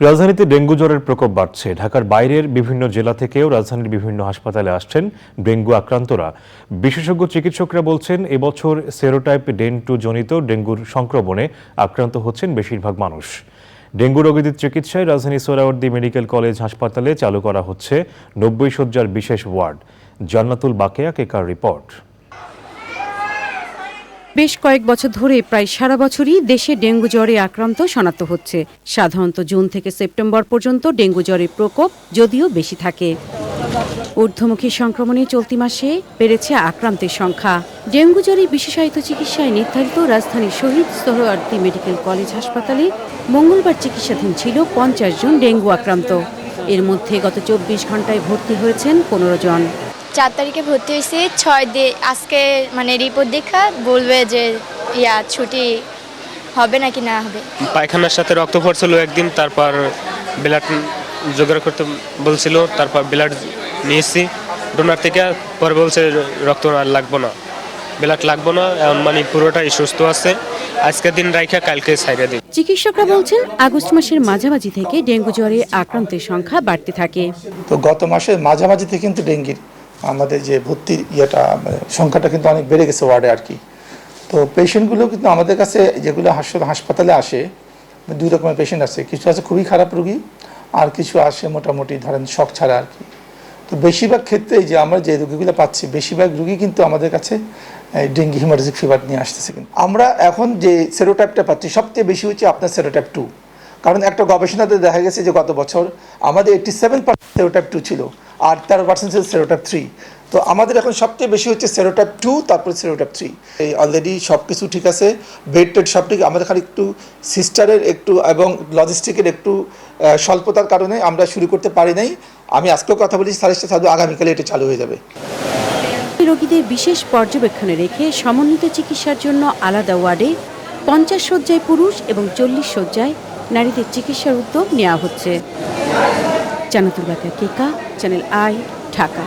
রাজধানীতে ডেঙ্গু জ্বরের প্রকোপ বাড়ছে। ঢাকার বাইরের বিভিন্ন জেলা থেকেও রাজধানীর বিভিন্ন হাসপাতালে আসছেন ডেঙ্গু আক্রান্তরা। বিশেষজ্ঞ চিকিৎসকরা বলছেন, এবছর সেরোটাইপ ডেন টু জনিত ডেঙ্গুর সংক্রমণে আক্রান্ত হচ্ছেন বেশিরভাগ মানুষ। ডেঙ্গু রোগীদের চিকিৎসায় রাজধানী সোহরাওয়ার্দী মেডিকেল কলেজ হাসপাতালে চালু করা হচ্ছে নব্বই শয্যার বিশেষ ওয়ার্ড। জান্নাতুল বাকেয়া কেকার রিপোর্ট। বেশ কয়েক বছর ধরে প্রায় সারা বছরই দেশে ডেঙ্গু জ্বরে আক্রান্ত শনাক্ত হচ্ছে। সাধারণত জুন থেকে সেপ্টেম্বর পর্যন্ত ডেঙ্গু জ্বরের প্রকোপ যদিও বেশি থাকে। ঊর্ধ্বমুখী সংক্রমণে চলতি মাসে বেড়েছে আক্রান্তের সংখ্যা। ডেঙ্গু জ্বরে বিশেষায়িত চিকিৎসায় নির্ধারিত রাজধানীর শহীদ সোহরাওয়ার্দী মেডিকেল কলেজ হাসপাতালে মঙ্গলবার চিকিৎসাধীন ছিল পঞ্চাশ জন ডেঙ্গু আক্রান্ত। এর মধ্যে গত চব্বিশ ঘন্টায় ভর্তি হয়েছেন পনেরো জন। চার তারিখে ভর্তি হয়েছি। ছয় দিয়ে আজকে মানে রিপোর্ট দেখা বলবে যে ইয়া ছুটি হবে নাকি না হবে। পায়খানার সাথে রক্ত পড়ছিল একদিন তারপর ব্লাড জোগাড় করতে বলছিল তারপর ব্লাড নিয়েছি। ডোনার থেকে পরে বলছে রক্ত আর লাগবো না। ব্লাড লাগবো না এখন মানে পুরোটাই সুস্থ আছে। আজকের দিন রাইখা কালকে সাইডে দিই। চিকিৎসকরা বলছেন আগস্ট মাসের মাঝামাঝি থেকে ডেঙ্গু জ্বরে আক্রান্তের সংখ্যা বাড়তে থাকে। তো গত মাসের মাঝামাঝি থেকে কিন্তু ডেঙ্গির আমাদের যে ভর্তির ইয়েটা, সংখ্যাটা কিন্তু অনেক বেড়ে গেছে ওয়ার্ডে আর কি। তো পেশেন্টগুলো কিন্তু আমাদের কাছে যেগুলো হাসপাতালে আসে, দুই রকমের পেশেন্ট আছে। কিছু আছে খুবই খারাপ রুগী আর কিছু আসে মোটামুটি ধরেন শখ ছাড়া আর কি। তো বেশিরভাগ ক্ষেত্রে যে আমরা যে রুগীগুলো পাচ্ছি, বেশিরভাগ রুগী কিন্তু আমাদের কাছে ডেঙ্গি হিমারেজিক ফিভার নিয়ে আসতেছে কিন্তু। আমরা এখন যে সেরোটাইপটা পাচ্ছি, সবচেয়ে বেশি হচ্ছে আপনার সেরোটাইপ টু কারণ একটা গবেষণাতে দেখা গেছে যে গত বছর আমাদের eighty seven percent serotype two ছিল। আর তেরো পার্সেন্ট ছিল সেরোটাইপ থ্রি তো আমাদের এখন সবচেয়ে বেশি হচ্ছে সেরোটাইপ টু তারপর সেরোটাইপ থ্রি এই অলরেডি সব কিছু ঠিক আছে বেড টেড সব ঠিক, আমাদের খালি একটু সিস্টারের একটু এবং লজিস্টিকের একটু স্বল্পতার কারণে আমরা শুরু করতে পারি নাই। আমি আজকেও কথা বলেছি সাথে সাথে আগামীকালে এটা চালু হয়ে যাবে। রোগীদের বিশেষ পর্যবেক্ষণে রেখে সমন্বিত চিকিৎসার জন্য আলাদা ওয়ার্ডে পঞ্চাশ শয্যায় পুরুষ এবং চল্লিশ শয্যায় নারীদের চিকিৎসার উদ্যোগ নেওয়া হচ্ছে। জানাতুল বাকা কেকা চ্যানেল আই ঢাকা।